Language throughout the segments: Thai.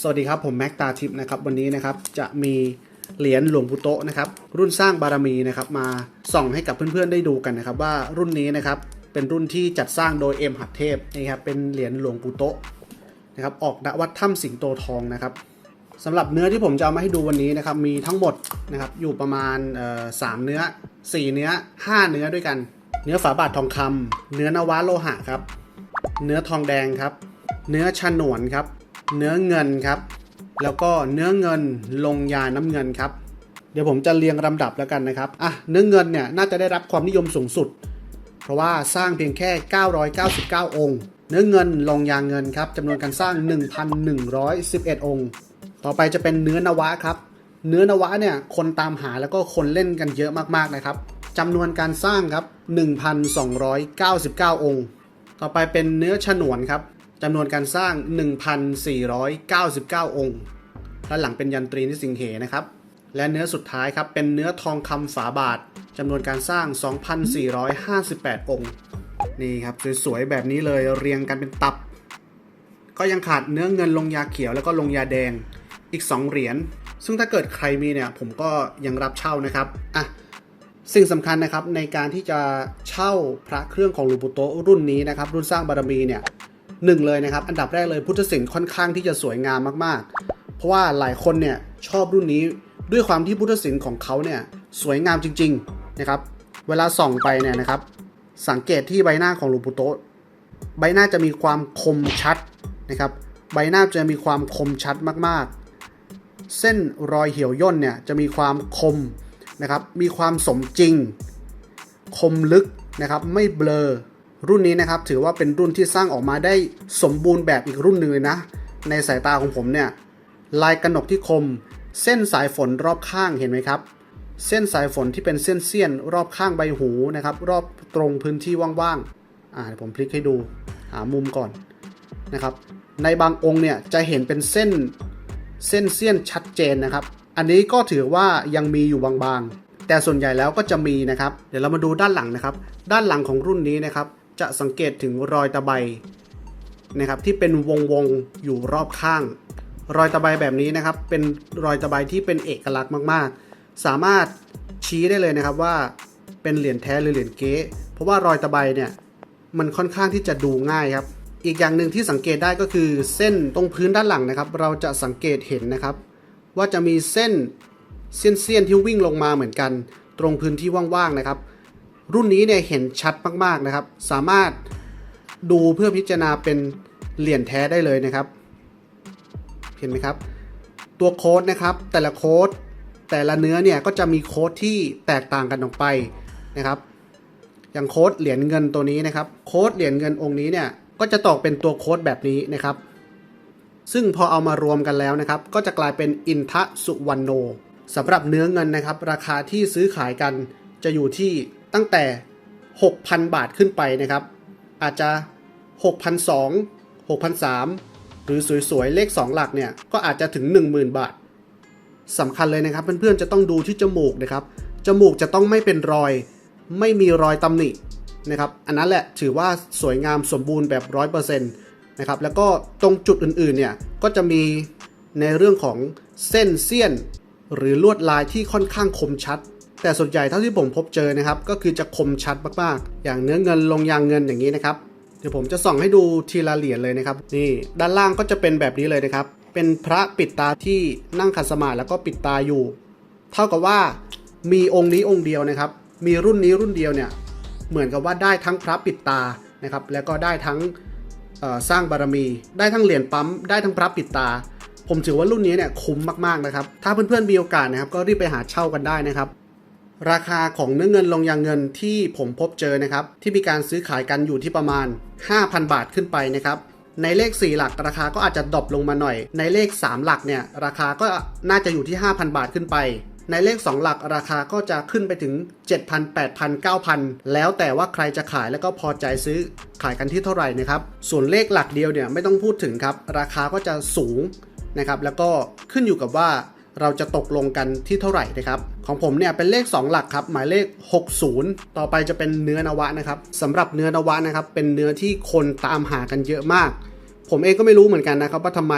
สวัสดีครับ ผมแม็กตาทิพย์นะครับวันนี้นะครับจะมีเหรียญหลวงปู่โตะนะครับรุ่นสร้างบารมีนะครับมาส่องให้กับเพื่อนๆได้ดูกันนะครับว่ารุ่นนี้นะครับเป็นรุ่นที่จัดสร้างโดยเอ็มหัดเทพนี่ครับเป็นเหรียญหลวงปู่โตะนะครับออกณวัดถ้ำสิงโตทองนะครับสำหรับเนื้อที่ผมจะเอามาให้ดูวันนี้นะครับมีทั้งหมดนะครับอยู่ประมาณสามเนื้อสี่เนื้อห้าเนื้อด้วยกัน เนื้อฝาบาททองคำเนื้อนวะโลหะครับเนื้อทองแดงครับ เนื้อฉนวนครับ เนื้อเงินครับ แล้วก็เนื้อเงินลงยาน้ำเงินครับ เดี๋ยวผมจะเรียงลำดับแล้วกันนะครับอะเนื้อเงินเนี่ยน่าจะได้รับความนิยมสูงสุด เพราะว่าสร้างเพียงแค่ 999 องค์ เนื้อเงินลงยาเงินครับจำนวนการสร้าง 1,111 องค์ ต่อไปจะเป็นเนื้อนวะครับเนื้อนวะเนี่ยคนตามหาแล้วก็คนเล่นกันเยอะมากๆนะครับจำนวนการสร้างครับ 1,299 องค์ ต่อไปเป็นเนื้อฉนวนครับ จำนวนการสร้าง 1,499 องค์ด้านหลังเป็นยันตรีนิสิงเหนะครับ และเนื้อสุดท้ายครับเป็นเนื้อทองคำฝาบาทจำนวนการสร้าง 2,458 องค์ นี่ครับสวยๆแบบนี้เลยเรียงกันเป็นตับ ก็ยังขาดเนื้อเงินลงยาเขียวแล้วก็ลงยาแดงอีก 2 เหรียญ ซึ่งถ้าเกิดใครมีเนี่ยผมก็ยังรับเช่านะครับอะสิ่งสำคัญนะครับในการที่จะเช่าพระเครื่องของหลวงปู่โตรุ่นนี้นะครับ รุ่นสร้างบารมีเนี่ย หนึ่งเลยนะครับ อันดับแรกเลยพุทธศิลป์ค่อนข้างที่จะสวยงามมากๆ เพราะว่าหลายคนเนี่ยชอบรุ่นนี้ด้วยความที่พุทธศิลป์ของเขาเนี่ยสวยงามจริงๆนะครับ เวลาส่องไปเนี่ยนะครับ สังเกตที่ใบหน้าของหลวงปู่โตะใบหน้าจะมีความคมชัดนะครับ ใบหน้าจะมีความคมชัดมากๆ เส้นรอยเหี่ยวย่นเนี่ยจะมีความคมนะครับ มีความสมจริง คมลึกนะครับ ไม่เบลอ รุ่นนี้นะครับถือว่าเป็นรุ่นที่สร้างออกมาได้สมบูรณ์แบบอีกรุ่นหนึ่งเลยนะ ในสายตาของผมเนี่ยลายกระหนกที่คม เส้นสายฝนรอบข้างเห็นไหมครับ เส้นสายฝนที่เป็นเส้นเสี้ยนรอบข้างใบหูนะครับ รอบตรงพื้นที่ว่างๆอ่าผมพลิกให้ดูหามุมก่อนนะครับ ในบางองค์เนี่ยจะเห็นเป็นเส้นเส้นเสี้ยนชัดเจนนะครับ อันนี้ก็ถือว่ายังมีอยู่บางๆ แต่ส่วนใหญ่แล้วก็จะมีนะครับ เดี๋ยวเรามาดูด้านหลังนะครับ ด้านหลังของรุ่นนี้นะครับ จะสังเกตถึงรอยตะไบนะครับที่เป็นวงวงๆอยู่รอบข้าง รอยตะไบแบบนี้นะครับ เป็นรอยตะไบที่เป็นเอกลักษณ์มากๆ สามารถชี้ได้เลยนะครับว่าเป็นเหรียญแท้หรือเหรียญเก๊เพราะว่ารอยตะไบเนี่ยมันค่อนข้างที่จะดูง่ายครับ อีกอย่างหนึ่งที่สังเกตได้ก็คือเส้นตรงพื้นด้านหลังนะครับ เราจะสังเกตเห็นนะครับ ว่าจะมีเส้นเส้นเสี้ยนที่วิ่งลงมาเหมือนกัน ตรงพื้นที่ว่างๆนะครับ รุ่นนี้เนี่ยเห็นชัดมากๆนะครับ สามารถดูเพื่อพิจารณาเป็นเหรียญแท้ได้เลยนะครับ เห็นไหมครับ ตัวโค้ดนะครับแต่ละโค้ดแต่ละเนื้อเนี่ยก็จะมีโค้ดที่แตกต่างกันออกไปนะครับอย่างโค้ดเหรียญเงินตัวนี้นะครับ โค้ดเหรียญเงินองค์นี้เนี่ยก็จะตอกเป็นตัวโค้ดแบบนี้นะครับ ซึ่งพอเอามารวมกันแล้วนะครับ ก็จะกลายเป็นอินทะสุวรรณโนสำหรับเนื้อเงินนะครับ ราคาที่ซื้อขายกันจะอยู่ที่ ตั้งแต่ 6,000 บาทขึ้นไปนะครับ อาจจะ6,200 6,300หรือสวยๆ เลข 2 หลักเนี่ย ก็อาจจะถึง 10,000 บาทสำคัญเลยนะครับเพื่อนๆจะต้องดูที่จมูกนะครับ จมูกจะต้องไม่เป็นรอย ไม่มีรอยตำหนินะครับ อันนั้นแหละถือว่าสวยงามสมบูรณ์แบบ 100%นะครับ แล้วก็ตรงจุดอื่นๆเนี่ย ก็จะมีในเรื่องของเส้นเสี้ยน หรือลวดลายที่ค่อนข้างคมชัด แต่ส่วนใหญ่เท่าที่ผมพบเจอนะครับก็คือจะคมชัดมากๆ อย่างเนื้อเงินลงยางเงินอย่างนี้นะครับเดี๋ยวผมจะส่องให้ดูทีละเหรียญเลยนะครับนี่ด้านล่างก็จะเป็นแบบนี้เลยนะครับ เป็นพระปิดตาที่นั่งขัดสมาธิแล้วก็ปิดตาอยู่ เท่ากับว่ามีองค์นี้องค์เดียวนะครับ มีรุ่นนี้รุ่นเดียวเนี่ยเหมือนกับว่าได้ทั้งพระปิดตานะครับ แล้วก็ได้ทั้งสร้างบารมี ได้ทั้งเหรียญปั๊มได้ทั้งพระปิดตา ผมถือว่ารุ่นนี้เนี่ยคุ้มมากๆนะครับ ถ้าเพื่อนๆมีโอกาสนะครับ ก็รีบไปหาเช่ากันได้นะครับ ราคาของเนื้อเงินลงยางเงินที่ผมพบเจอนะครับ ที่มีการซื้อขายกันอยู่ที่ประมาณ 5,000 บาทขึ้นไปนะครับในเลข 4 หลักราคาก็อาจจะดรอปลงมาหน่อย ในเลข 3 หลักเนี่ยราคาก็น่าจะอยู่ที่ 5,000 บาทขึ้นไป ในเลข 2 หลักราคาก็จะขึ้นไปถึง 7,000 8,000 9,000 แล้วแต่ว่าใครจะขายแล้วก็พอใจซื้อขายกันที่เท่าไหร่นะครับ ส่วนเลขหลักเดียวเนี่ยไม่ต้องพูดถึงครับ ราคาก็จะสูงนะครับแล้วก็ขึ้นอยู่กับว่า เราจะตกลงกันที่เท่าไหร่นะครับ ของผมเนี่ยเป็นเลข 2 หลักครับ หมายเลข 60 ต่อไปจะเป็นเนื้อนวะนะครับสำหรับเนื้อนวะนะครับเป็นเนื้อที่คนตามหากันเยอะมาก ผมเองก็ไม่รู้เหมือนกันนะครับว่าทำไม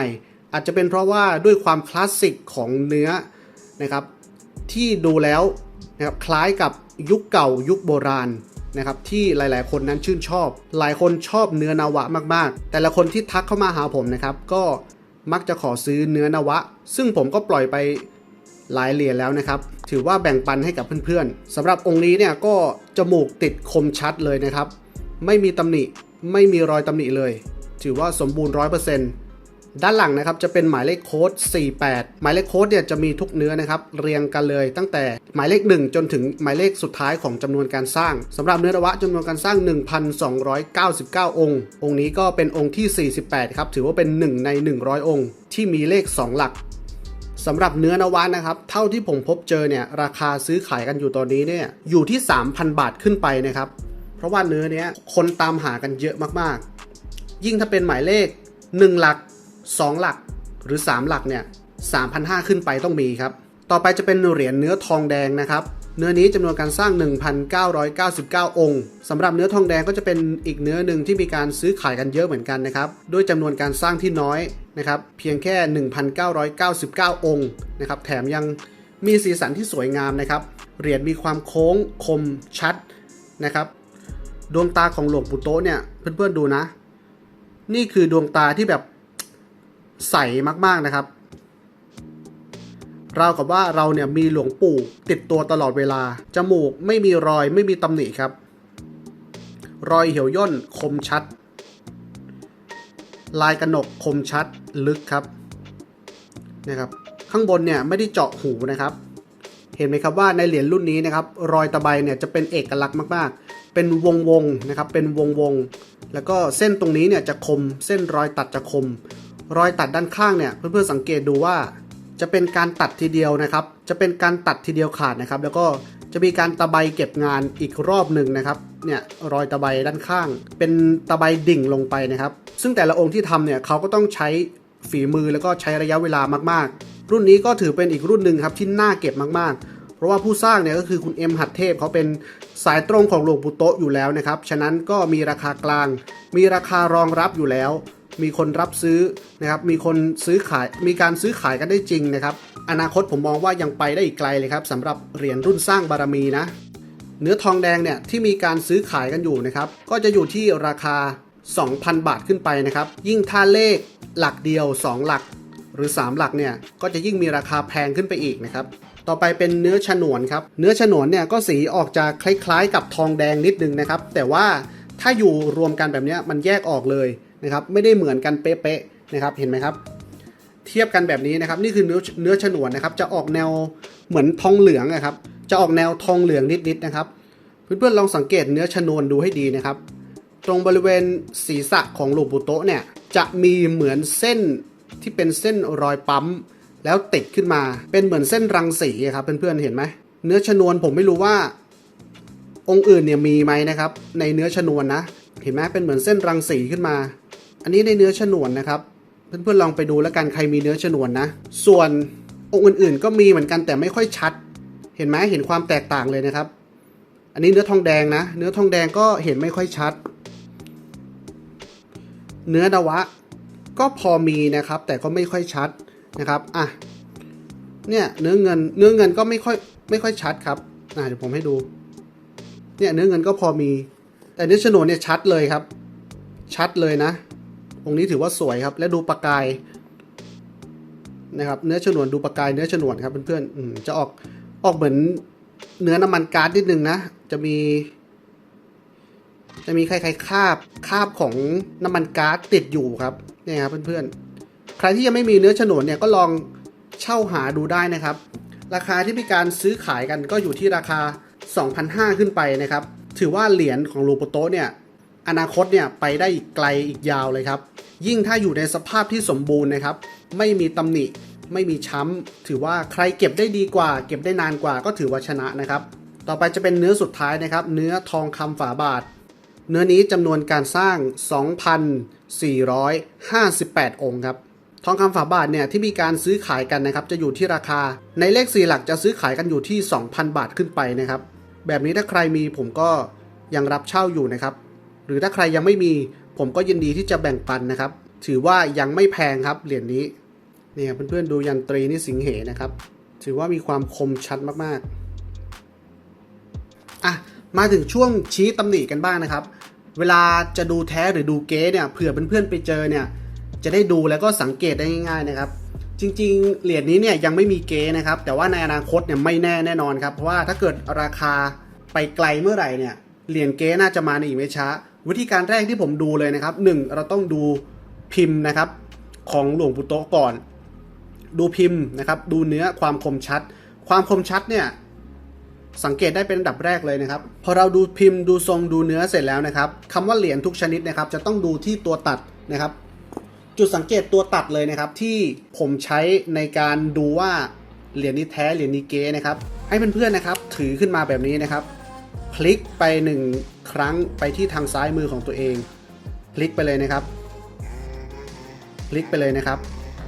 อาจจะเป็นเพราะว่าด้วยความคลาสสิกของเนื้อนะครับที่ดูแล้วนะครับคล้ายกับยุคเก่ายุคโบราณนะครับที่หลายๆ คนนั้นชื่นชอบ หลายคนชอบเนื้อนาวะมากๆ แต่ละคนที่ทักเข้ามาหาผมนะครับ ก็ มักจะขอซื้อเนื้อนวะ ซึ่งผมก็ปล่อยไปหลายเหรียญแล้วนะครับ ถือว่าแบ่งปันให้กับเพื่อนๆสำหรับองค์นี้เนี่ยก็จมูกติดคมชัดเลยนะครับ ไม่มีตำหนิ ไม่มีรอยตำหนิเลย ถือว่าสมบูรณ์ร้อยเปอร์เซ็นต์ ด้านหลังนะครับจะเป็นหมายเลขโค้ด 48 หมายเลขโค้ดเนี่ยจะมีทุกเนื้อนะครับเรียงกันเลย ตั้งแต่หมายเลข 1 จนถึงหมายเลขสุดท้ายของจำนวนการสร้างสำหรับเนื้อนวะจำนวนการสร้าง 1,299 องค์ องค์นี้ก็เป็นองค์ที่ 48 ครับถือว่าเป็น 1 ใน 100 องค์ ที่มีเลข 2 หลักสำหรับเนื้อนวะนะครับ เท่าที่ผมพบเจอเนี่ยราคาซื้อขายกันอยู่ตอนนี้เนี่ยอยู่ที่ 3,000 บาทขึ้นไปนะครับเพราะว่าเนื้อเนี้ยคนตามหากันเยอะมากๆ ยิ่งถ้าเป็นหมายเลข 1 หลัก 2 หลักหรือ 3 หลักเนี่ย3,500 ขึ้นไปต้องมีครับ ต่อไปจะเป็นเหรียญเนื้อทองแดงนะครับ เนื้อนี้จำนวนการสร้าง 1,999 องค์สำหรับเนื้อทองแดงก็จะเป็นอีกเนื้อหนึ่งที่มีการซื้อขายกันเยอะเหมือนกันนะครับ ด้วยจำนวนการสร้างที่น้อยนะครับ เพียงแค่ 1,999 องค์นะครับ แถมยังมีสีสันที่สวยงามนะครับ เหรียญมีความโค้งคมชัดนะครับ ดวงตาของหลวงปู่โตเนี่ยเพื่อนๆดูนะ นี่คือดวงตาที่แบบ ใสมากๆนะครับ เราวกับว่าเราเนี่ยมีหลวงปู่ติดตัวตลอดเวลา จมูกไม่มีรอยไม่มีตำหนิครับ รอยเหี่ยวย่นคมชัด ลายกระหนกคมชัดลึกครับนะครับ ข้างบนเนี่ยไม่ได้เจาะหูนะครับ เห็นไหมครับว่าในเหรียญรุ่นนี้นะครับ รอยตะไบเนี่ยจะเป็นเอกลักษณ์มากๆเป็นวงวงๆนะครับ เป็นวงวงๆแล้วก็เส้นตรงนี้เนี่ยจะคม เส้นรอยตัดจะคม รอยตัดด้านข้างเนี่ยเพื่อนๆสังเกตดูว่า จะเป็นการตัดทีเดียวนะครับ จะเป็นการตัดทีเดียวขาดนะครับ แล้วก็จะมีการตะไบเก็บงานอีกรอบหนึ่งนะครับเนี่ยรอยตะไบด้านข้าง เป็นตะไบดิ่งลงไปนะครับ ซึ่งแต่ละองค์ที่ทำเนี่ยเขาก็ต้องใช้ฝีมือแล้วก็ใช้ระยะเวลามากๆ รุ่นนี้ก็ถือเป็นอีกรุ่นหนึ่งครับที่น่าเก็บมากๆเพราะว่าผู้สร้างเนี่ยก็คือคุณเอ็มหัดเทพเขาเป็นสายตรงของหลวงปู่โตะอยู่แล้วนะครับ ฉะนั้นก็มีราคากลาง มีราคารองรับอยู่แล้ว มีคนรับซื้อนะครับ มีคนซื้อขาย มีการซื้อขายกันได้จริงนะครับ อนาคตผมมองว่ายังไปได้อีกไกลเลยครับสำหรับเหรียญรุ่นสร้างบารมีนะ เนื้อทองแดงเนี่ยที่มีการซื้อขายกันอยู่นะครับ ก็จะอยู่ที่ราคา 2,000 บาทขึ้นไปนะครับ ยิ่งถ้าเลขหลักเดียว 2 หลัก หรือ 3 หลักเนี่ย ก็จะยิ่งมีราคาแพงขึ้นไปอีกนะครับต่อไปเป็นเนื้อฉนวนครับ เนื้อฉนวนเนี่ยก็สีออกจะคล้ายๆ กับทองแดงนิดนึงนะครับ แต่ว่าถ้าอยู่รวมกันแบบนี้มันแยกออกเลย นะครับไม่ได้เหมือนกันเป๊ะๆนะครับเห็นไหมครับ เทียบกันแบบนี้นะครับนี่คือเนื้อเนื้อฉนวนนะครับ จะออกแนวเหมือนทองเหลืองนะครับ จะออกแนวทองเหลืองนิดๆนะครับ เพื่อนๆลองสังเกตเนื้อชนวนดูให้ดีนะครับ ตรงบริเวณศีรษะของหลวงปู่โตะเนี่ยจะมีเหมือนเส้นที่เป็นเส้นรอยปั๊มแล้วติดขึ้นมาเป็นเหมือนเส้นรังสีครับเพื่อนๆเห็นไหมเนื้อชนวนผมไม่รู้ว่า องค์อื่นเนี่ยมีไหมนะครับ ในเนื้อชนวนนะ เห็นไหมเป็นเหมือนเส้นรังสีขึ้นมา อันนี้ในเนื้อชนวนนะครับเพื่อนๆลองไปดูแล้วกันใครมีเนื้อชนวนนะ ส่วนองค์อื่นๆ ก็มีเหมือนกันแต่ไม่ค่อยชัด เห็นไหมเห็นความแตกต่างเลยนะครับ อันนี้เนื้อทองแดงนะ เนื้อทองแดงก็เห็นไม่ค่อยชัด เนื้อนวะก็พอมีนะครับ แต่ก็ไม่ค่อยชัดนะครับอะเนี่ยเนื้อเงินเนื้อเงินก็ไม่ค่อยไม่ค่อยชัดครับอะเดี๋ยวผมให้ดู เนี่ยเนื้อเงินก็พอมี แต่เนื้อฉนวนเนี่ยชัดเลยครับ ชัดเลยนะ องค์นี้ถือว่าสวยครับ และดูประกายนะครับ เนื้อฉนวนดูประกายเนื้อฉนวนครับเพื่อนๆจะออกออกเหมือนเนื้อน้ำมันก๊าซนิดนึงนะ จะมี จะมีคล้ายๆคาบคาบของน้ำมันก๊าซติดอยู่ครับเนี่ยครับเพื่อนๆ ใครที่ยังไม่มีเนื้อฉนวนเนี่ยก็ลองเช่าหาดูได้นะครับ ราคาที่มีการซื้อขายกันก็อยู่ที่ราคา 2,500 ขึ้นไปนะครับ ถือว่าเหรียญของลูโปโตเนี่ย อนาคตเนี่ยไปได้อีกไกลอีกยาวเลยครับ ยิ่งถ้าอยู่ในสภาพที่สมบูรณ์นะครับ ไม่มีตำหนิ ไม่มีช้ำ ถือว่าใครเก็บได้ดีกว่า เก็บได้นานกว่าก็ถือว่าชนะนะครับ ต่อไปจะเป็นเนื้อสุดท้ายนะครับ เนื้อทองคำฝาบาท เนื้อนี้จำนวนการสร้าง 2,458 องค์ครับทองคำฝาบาทเนี่ยที่มีการซื้อขายกันนะครับ จะอยู่ที่ราคา ในเลขสี่หลักจะซื้อขายกันอยู่ที่ 2,000 บาทขึ้นไปนะครับ แบบนี้ถ้าใครมีผมก็ยังรับเช่าอยู่นะครับ หรือถ้าใครยังไม่มีผมก็ยินดีที่จะแบ่งปันนะครับ ถือว่ายังไม่แพงครับเหรียญนี้เนี่ครับเพื่อนๆดูยันตรีนี่สิงเหนะครับ ถือว่ามีความคมชัดมากๆอะมาถึงช่วงชี้ตำหนิกันบ้างนะครับ เวลาจะดูแท้หรือดูเก๊เนี่ยเผื่อเพื่อนๆไปเจอเนี่ยจะได้ดูแล้วก็สังเกตได้ง่าย ๆนะครับ จริงๆ เหรียญนี้เนี่ยยังไม่มีเก๊นะครับ แต่ว่าในอนาคตเนี่ยไม่แน่แน่นอนครับเพราะว่าถ้าเกิดราคาไปไกลเมื่อไหร่เนี่ยเหรียญเก๊น่าจะมาในอีกไม่ช้า วิธีการแรกที่ผมดูเลยนะครับหนึ่งเราต้องดูพิมพ์นะครับของหลวงปู่โตก่อน ดูพิมพ์นะครับ ดูเนื้อความคมชัด ความคมชัดเนี่ยสังเกตได้เป็นอันดับแรกเลยนะครับ พอเราดูพิมพ์ดูทรงดูเนื้อเสร็จแล้วนะครับคำว่าเหรียญทุกชนิดนะครับ จะต้องดูที่ตัวตัดนะครับ จุดสังเกตตัวตัดเลยนะครับ ที่ผมใช้ในการดูว่าเหรียญนี้แท้เหรียญนี้เก๊นะครับ ให้เพื่อนๆนะครับ ถือขึ้นมาแบบนี้นะครับพลิกไปหนึ่ง ครั้งไปที่ทางซ้ายมือของตัวเองพลิกไปเลยนะครับพลิกไปเลยนะครับ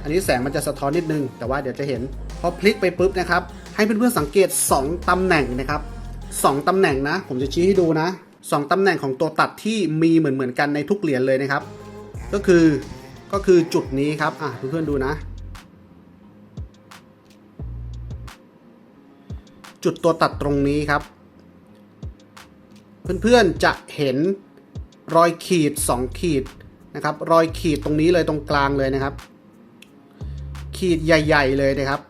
อันนี้แสงมันจะสะท้อนนิดนึง แต่ว่าเดี๋ยวจะเห็น พอพลิกไปปุ๊บนะครับ ให้เพื่อนๆสังเกต 2 ตำแหน่งนะครับ2ตำแหน่งนะ ผมจะชี้ให้ดูนะ 2ตำแหน่งของตัวตัดที่มีเหมือนเหมือนๆกันในทุกเหรียญเลยนะครับ ก็คือก็คือจุดนี้ครับอะเพื่อนๆดูนะ จุดตัวตัดตรงนี้ครับ เพื่อนๆจะเห็นรอยขีด 2 ขีดนะครับ รอยขีดตรงนี้เลยตรงกลางเลยนะครับ ขีดใหญ่ ๆ เลยนะครับ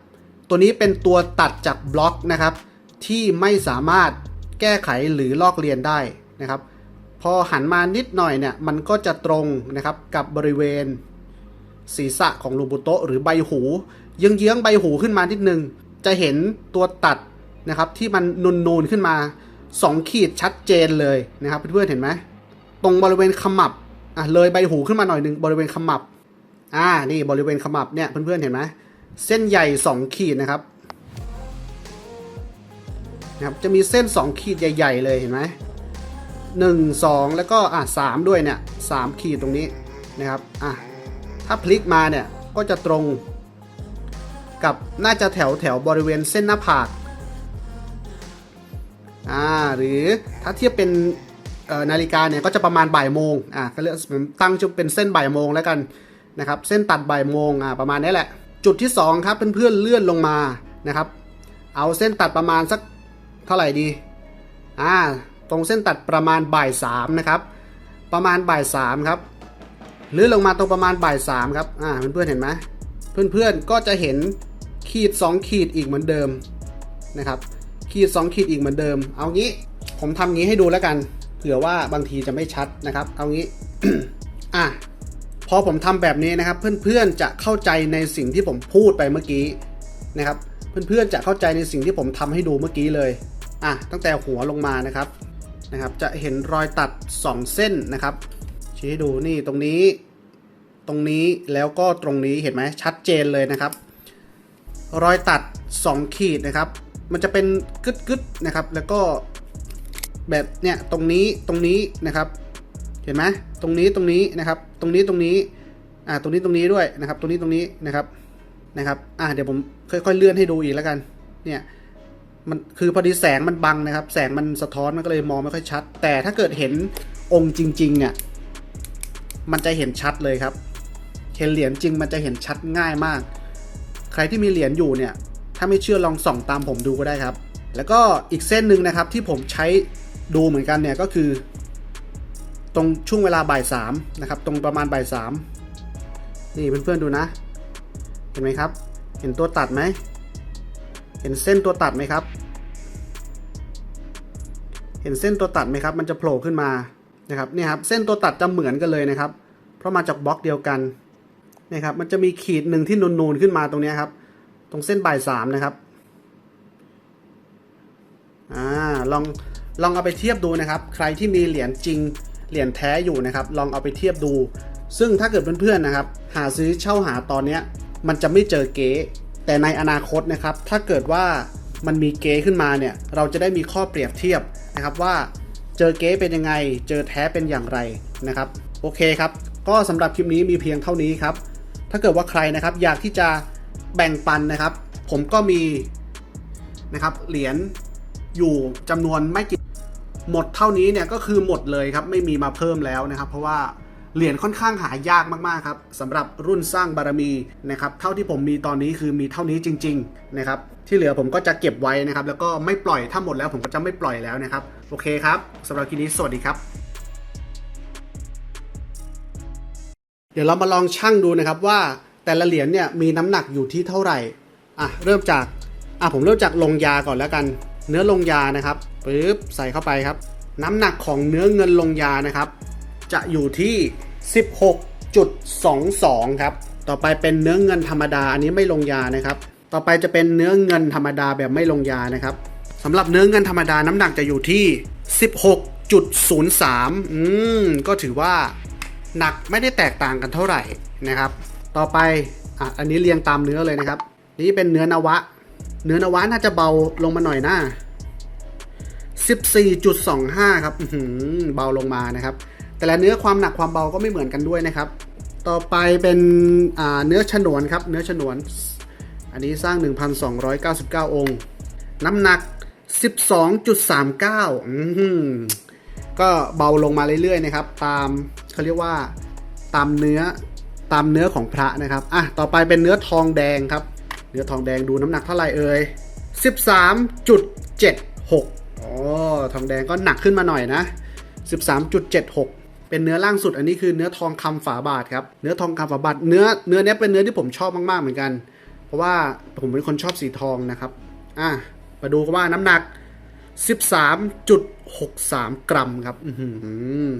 ตัวนี้เป็นตัวตัดจากบล็อกนะครับ ที่ไม่สามารถแก้ไขหรือลอกเลียนได้นะครับ พอหันมานิดหน่อยเนี่ยมันก็จะตรงนะครับกับบริเวณศีรษะของลูบุโตะหรือใบหูเยื้องๆใบหูขึ้นมานิดนึง จะเห็นตัวตัดนะครับที่มันนูนๆขึ้นมา 2 ขีดชัดเจนเลยนะครับเพื่อนๆเห็นไหมตรงบริเวณขมับอะเลยใบหูขึ้นมาหน่อยหนึ่งบริเวณขมับอ่านี่บริเวณขมับเนี่ยเพื่อนๆเห็นไหมเส้นใหญ่ 2 ขีดนะครับนะครับจะมีเส้น 2 ขีดใหญ่ ๆ เลยเห็นไหมหนึ่งสองแล้วก็อะสามด้วยเนี่ยสามขีดตรงนี้นะครับอะถ้าพลิกมาเนี่ยก็จะตรงกับน่าจะแถวแถวบริเวณเส้นหน้าผาก อ่าหรือถ้าเทียบเป็นนาฬิกาเนี่ยก็จะประมาณบ่ายโมงอ่าก็เรียกตั้งจะเป็นเส้นบ่ายโมงแล้วกันนะครับเส้นตัดบ่ายโมงอ่าประมาณนี้แหละ จุดที่สองครับเพื่อนๆเลื่อนลงมานะครับ เอาเส้นตัดประมาณสักเท่าไหร่ดีอ่าตรงเส้นตัดประมาณบ่ายสามนะครับประมาณบ่ายสามครับหรือลงมาตรงประมาณบ่ายสามครับอ่าเพื่อนๆเห็นไหมเพื่อนๆก็จะเห็นขีด 2 ขีดอีกเหมือนเดิมนะครับ ขีด 2 ขีดอีกเหมือนเดิม เอางี้ผมทำงี้ให้ดูแล้วกัน เผื่อว่าบางทีจะไม่ชัดนะครับ เอางี้ อะ พอผมทำแบบนี้นะครับ เพื่อนๆจะเข้าใจในสิ่งที่ผมพูดไปเมื่อกี้นะครับ เพื่อนๆจะเข้าใจในสิ่งที่ผมทำให้ดูเมื่อกี้เลย อะ ตั้งแต่หัวลงมานะครับ นะครับ จะเห็นรอยตัด 2 เส้นนะครับชี้ให้ดูนี่ตรงนี้ ตรงนี้แล้วก็ตรงนี้เห็นไหมชัดเจนเลยนะครับ รอยตัด 2 ขีดนะครับ มันจะเป็นกึดกึดนะครับ แล้วก็แบบเนี่ยตรงนี้ตรงนี้นะครับ เห็นไหมตรงนี้ตรงนี้นะครับ ตรงนี้ตรงนี้อ่าตรงนี้ตรงนี้ด้วยนะครับ ตรงนี้ตรงนี้นะครับนะครับ อ่าเดี๋ยวผมค่อยๆเลื่อนให้ดูอีกแล้วกัน เนี่ยมันคือพอดีแสงมันบังนะครับ แสงมันสะท้อนมันก็เลยมองไม่ค่อยชัด แต่ถ้าเกิดเห็นองค์จริง ๆ เนี่ย มันจะเห็นชัดเลยครับเห็นเหรียญจริงมันจะเห็นชัดง่ายมาก ใครที่มีเหรียญอยู่เนี่ย ถ้าไม่เชื่อลองส่องตามผมดูก็ได้ครับ แล้วก็อีกเส้นหนึ่งนะครับที่ผมใช้ดูเหมือนกันเนี่ยก็คือ ตรงช่วงเวลาบ่ายสามนะครับ ตรงประมาณบ่ายสามนี่เพื่อนๆดูนะ เห็นไหมครับ เห็นตัวตัดไหม เห็นเส้นตัวตัดไหมครับ เห็นเส้นตัวตัดไหมครับ มันจะโผล่ขึ้นมานะครับนี่ครับ เส้นตัวตัดจะเหมือนกันเลยนะครับ เพราะมาจากบล็อกเดียวกันนะครับ มันจะมีขีดหนึ่งที่นูนๆขึ้นมาตรงนี้ครับ ตรงเส้นบ่ายสามนะครับอ่าลองลองเอาไปเทียบดูนะครับ ใครที่มีเหรียญจริงเหรียญแท้อยู่นะครับ ลองเอาไปเทียบดู ซึ่งถ้าเกิดเพื่อนๆนะครับ หาซื้อเช่าหาตอนเนี้ยมันจะไม่เจอเก๊แต่ในอนาคตนะครับ ถ้าเกิดว่ามันมีเก๊ขึ้นมาเนี่ย เราจะได้มีข้อเปรียบเทียบนะครับว่าเจอเก๊เป็นยังไง เจอแท้เป็นอย่างไรนะครับ โอเคครับ ก็สำหรับคลิปนี้มีเพียงเท่านี้ครับ ถ้าเกิดว่าใครนะครับอยากที่จะ แบ่งปันนะครับ ผมก็มีนะครับเหรียญอยู่จำนวนไม่กี่หมดเท่านี้เนี่ยก็คือหมดเลยครับไม่มีมาเพิ่มแล้วนะครับ เพราะว่าเหรียญค่อนข้างหายากมากๆครับสำหรับรุ่นสร้างบารมีนะครับเท่าที่ผมมีตอนนี้คือมีเท่านี้จริงๆนะครับที่เหลือผมก็จะเก็บไว้นะครับ แล้วก็ไม่ปล่อยถ้าหมดแล้วผมก็จะไม่ปล่อยแล้วนะครับโอเคครับสำหรับคลิปนี้สวัสดีครับ เดี๋ยวเรามาลองชั่งดูนะครับว่า แต่ละเหรียญเนี่ยมีน้ำหนักอยู่ที่เท่าไหร่อะเริ่มจากอะผมเริ่มจากลงยาก่อนแล้วกัน เนื้อลงยานะครับปึ๊บใส่เข้าไปครับ น้ำหนักของเนื้อเงินลงยานะครับ จะอยู่ที่ 16.22 ครับ ต่อไปเป็นเนื้อเงินธรรมดาอันนี้ไม่ลงยานะครับ ต่อไปจะเป็นเนื้อเงินธรรมดาแบบไม่ลงยานะครับสำหรับเนื้อเงินธรรมดาน้ำหนักจะอยู่ที่ 16.03 อืมก็ถือว่าหนักไม่ได้แตกต่างกันเท่าไหร่นะครับ ต่อไปอะอันนี้เรียงตามเนื้อเลยนะครับ นี่เป็นเนื้อนวะ เนื้อนวะน่าจะเบาลงมาหน่อยนะ14.25 ครับอื้อหือเบาลงมานะครับ แต่ละเนื้อความหนักความเบาก็ไม่เหมือนกันด้วยนะครับ ต่อไปเป็นอ่าเนื้อฉนวนครับ เนื้อฉนวน อันนี้สร้าง 1,299 องค์ น้ำหนัก 12.39อืมก็เบาลงมาเรื่อยๆนะครับ ตามเขาเรียกว่าตามเนื้อ ตามเนื้อของพระนะครับอะต่อไปเป็นเนื้อทองแดงครับ เนื้อทองแดงดูน้ำหนักเท่าไหร่เอ่ย13.76อ๋อทองแดงก็หนักขึ้นมาหน่อยนะ 13.76เป็นเนื้อล่างสุดอันนี้คือเนื้อทองคำฝาบาทครับเนื้อทองคำฝาบาทเนื้อเนื้อเนี้ยเป็นเนื้อที่ผมชอบมากๆเหมือนกัน เพราะว่าผมเป็นคนชอบสีทองนะครับอะมาดูกันว่าน้ำหนัก 13.63 กรัมครับอื้อหือ